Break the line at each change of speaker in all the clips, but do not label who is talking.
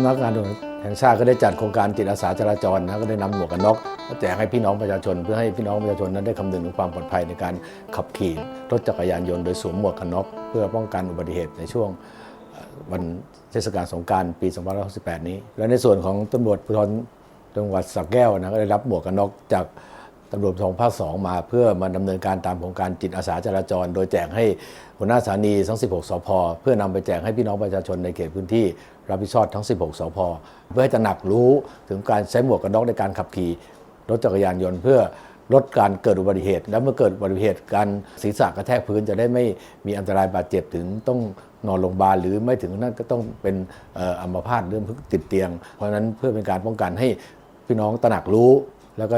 ำนักงานตำรวจแห่งชาติก็ได้จัดโครงการจิตอาสาจราจรนะก็ได้นำหมวกกันน็อกแจกให้พี่น้องประชาชน เพื่อให้พี่น้องประชาชนนั้นได้คำนึงถึงความปลอดภัยในการขับขี่รถจักรยานยนต์โดยสวมหมวกกันน็อกเพื่อป้องกันอุบัติเหตุในช่วงวันเทศกาลสงการปี 2568 นี้ และในส่วนของตำรวจภูธรจังหวัดสระแก้วนะก็ได้รับหมวกกันน็อกจาก ตำรวจทองภาคสองมาเพื่อมาดำเนินการตามโครงการจิตอาสาจราจร โดยแจกให้หัวหน้าสถานีทั้ง 16 สพ เพื่อนำไปแจกให้พี่น้องประชาชนในเขตพื้นที่รับผิดชอบทั้ง 16 สพ เพื่อให้ตระหนักรู้ถึงการใช้หมวกกันน็อกในการขับขี่รถจักรยานยนต์เพื่อลดการเกิดอุบัติเหตุ และเมื่อเกิดอุบัติเหตุการศีรษะกระแทกพื้นจะได้ไม่มีอันตรายบาดเจ็บถึงต้องนอนโรงพยาบาลหรือไม่ถึงนั่นก็ต้องเป็นอัมพาตเรื่องติดเตียง เพราะฉะนั้นเพื่อเป็นการป้องกันให้พี่น้องตระหนักรู้ แล้วก็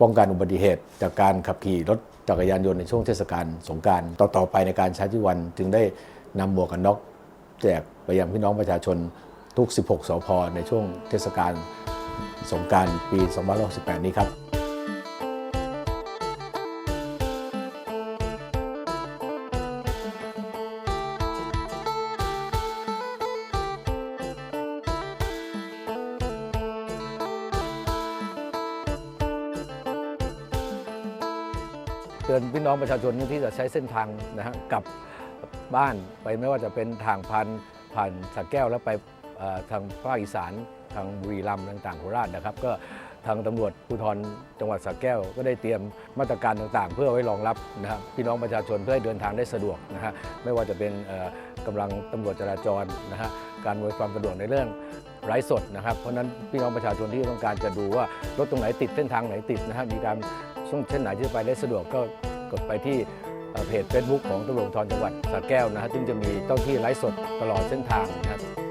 ป้องกันอุบัติเหตุ จากการขับขี่รถจักรยานยนต์ในช่วงเทศกาลสงการต่อๆไปในการใช้ชีวัน จึงได้นำหมวกกันน็อกแจกไปยังพี่น้องประชาชนทุก 16 สพในช่วงเทศกาลสงการปี 2568 นี้ครับ เตือนพี่น้องประชาชนที่จะใช้เส้นทางนะฮะกลับบ้านไปไม่ว่าจะเป็นทางพันผ่านสักแก้วแล้วไปทางภาคอีสานทางบุรีรัมย์ต่างๆโคราชนะครับ ก็ทางตำรวจภูธรจังหวัดสระแก้ว ก็ได้เตรียมมาตรการต่างๆ เพื่อไว้รองรับนะครับพี่น้องประชาชนเพื่อให้เดินทางได้สะดวกนะฮะไม่ว่าจะเป็นเอ่อกำลังตำรวจจราจรนะฮะการอำนวยความสะดวกในเรื่องไร้สดนะครับ เพราะฉะนั้นพี่น้องประชาชนที่ต้องการจะดูว่ารถตรงไหนติดเส้นทางไหนติดนะฮะมีการ ช่วงเส้นไหนที่จะไปได้สะดวกก็กดไปที่เพจ Facebook ของตำรวจทรจังหวัดสระแก้วนะฮะซึ่งจะมีเจ้าที่ไลฟ์สดตลอดเส้นทางนะครับ